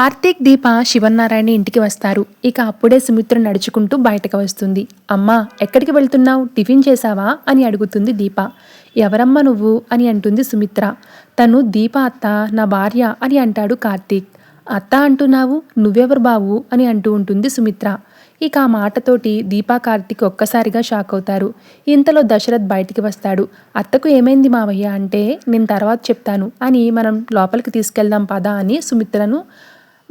కార్తీక్ దీప శివనారాయణ ఇంటికి వస్తారు. ఇక అప్పుడే సుమిత్ర నడుచుకుంటూ బయటకు వస్తుంది. అమ్మా ఎక్కడికి వెళ్తున్నావు? టిఫిన్ చేశావా? అని అడుగుతుంది దీప. ఎవరమ్మా నువ్వు? అని అంటుంది సుమిత్ర. తను దీప అత్త నా భార్య అని అంటాడు కార్తీక్. అత్త అంటున్నావు? నువ్వెవరు బావు? అని అంటూ ఉంటుంది సుమిత్ర. ఇక ఆ మాటతోటి దీపా కార్తిక్ ఒక్కసారిగా షాక్ అవుతారు. ఇంతలో దశరథ్ బయటికి వస్తాడు. అత్తకు ఏమైంది మావయ్య అంటే నేను తర్వాత చెప్తాను. అని మనం లోపలికి తీసుకెళ్దాం పదా అని సుమిత్రను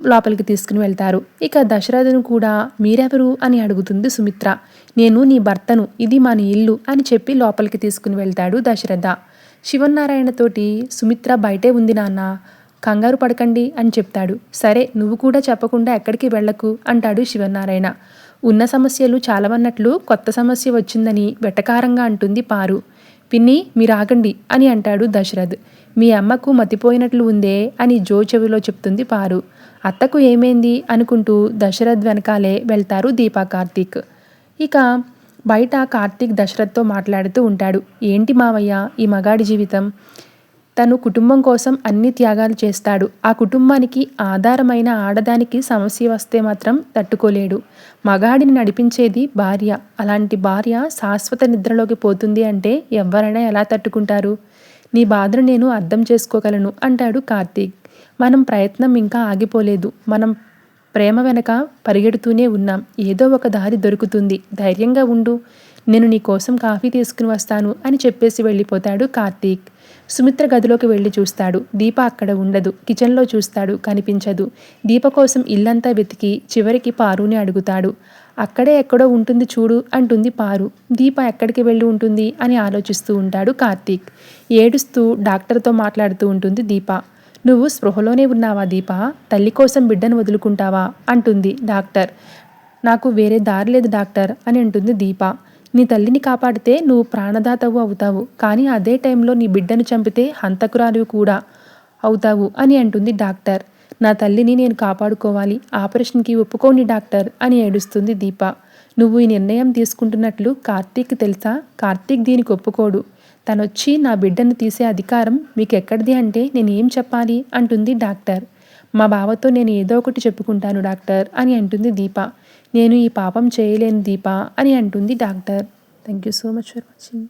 లోపలికి తీసుకుని వెళ్తారు. ఇక దశరథును కూడా మీరెవరు అని అడుగుతుంది సుమిత్ర. నేను నీ భర్తను ఇది మన ఇల్లు అని చెప్పి లోపలికి తీసుకుని వెళ్తాడు దశరథ. శివనారాయణతోటి సుమిత్ర బయటే ఉంది నాన్న కంగారు పడకండి అని చెప్తాడు. సరే నువ్వు కూడా చెప్పకుండా ఎక్కడికి వెళ్ళకు అంటాడు శివనారాయణ ఉన్న సమస్యలు చాలవన్నట్లు కొత్త సమస్య వచ్చిందని వెటకారంగా అంటుంది పారు. పిన్ని మీరు ఆగండి అని అంటాడు దశరథ్. మీ అమ్మకు మతిపోయినట్లు ఉందే అని జో చెవిలో చెప్తుంది పారు. అత్తకు ఏమైంది అనుకుంటూ దశరథ్ వెనకాలే వెళ్తారు దీపా కార్తీక్. ఇక బయట కార్తీక్ దశరథ్తో మాట్లాడుతూ ఉంటాడు ఏంటి మావయ్య ఈ మగాడి జీవితం? తను కుటుంబం కోసం అన్ని త్యాగాలు చేస్తాడు. ఆ కుటుంబానికి ఆధారమైన ఆడదానికి సమస్య వస్తే మాత్రం తట్టుకోలేడు. మగాడిని నడిపించేది భార్య. అలాంటి భార్య శాశ్వత నిద్రలోకి పోతుంది అంటే ఎవరైనా ఎలా తట్టుకుంటారు? నీ బాధను నేను అర్థం చేసుకోగలను అంటాడు కార్తీక్. మనం ప్రయత్నం ఇంకా ఆగిపోలేదు. మనం ప్రేమ వెనక పరిగెడుతూనే ఉన్నాం. ఏదో ఒక దారి దొరుకుతుంది. ధైర్యంగా ఉండు. నేను నీ కోసం కాఫీ తీసుకుని వస్తాను అని చెప్పేసి వెళ్ళిపోతాడు కార్తీక్. సుమిత్ర గదిలోకి వెళ్ళి చూస్తాడు. దీప అక్కడ ఉండదు. కిచెన్లో చూస్తాడు. కనిపించదు. దీప కోసం ఇల్లంతా వెతికి చివరికి పారుని అడుగుతాడు. అక్కడే ఎక్కడో ఉంటుంది చూడు అంటుంది పారు. దీప ఎక్కడికి వెళ్ళి ఉంటుంది అని ఆలోచిస్తూ ఉంటాడు కార్తీక్. ఏడుస్తూ డాక్టర్తో మాట్లాడుతూ ఉంటుంది దీప. నువ్వు స్పృహలోనే ఉన్నావా దీప? తల్లి కోసం బిడ్డను వదులుకుంటావా? అంటుంది డాక్టర్. నాకు వేరే దారి లేదు డాక్టర్ అని అంటుంది దీప. నీ తల్లిని కాపాడితే నువ్వు ప్రాణదాతవు అవుతావు కానీ అదే టైంలో నీ బిడ్డను చంపితే హంతకురాలు కూడా అవుతావు అని అంటుంది డాక్టర్. నా తల్లిని నేను కాపాడుకోవాలి ఆపరేషన్కి ఒప్పుకోండి డాక్టర్ అని ఏడుస్తుంది దీప. నువ్వు ఈ నిర్ణయం తీసుకుంటున్నట్లు కార్తీక్ తెలుసా? కార్తీక్ దీనికి ఒప్పుకోడు. తనొచ్చి నా బిడ్డను తీసే అధికారం మీకు ఎక్కడిది అంటే నేను ఏం చెప్పాలి? అంటుంది డాక్టర్. మా బావతో నేను ఏదో ఒకటి చెప్పుకుంటాను డాక్టర్ అని అంటుంది దీప. నేను ఈ పాపం చేయలేను దీప అని అంటుంది doctor. Thank you so much for watching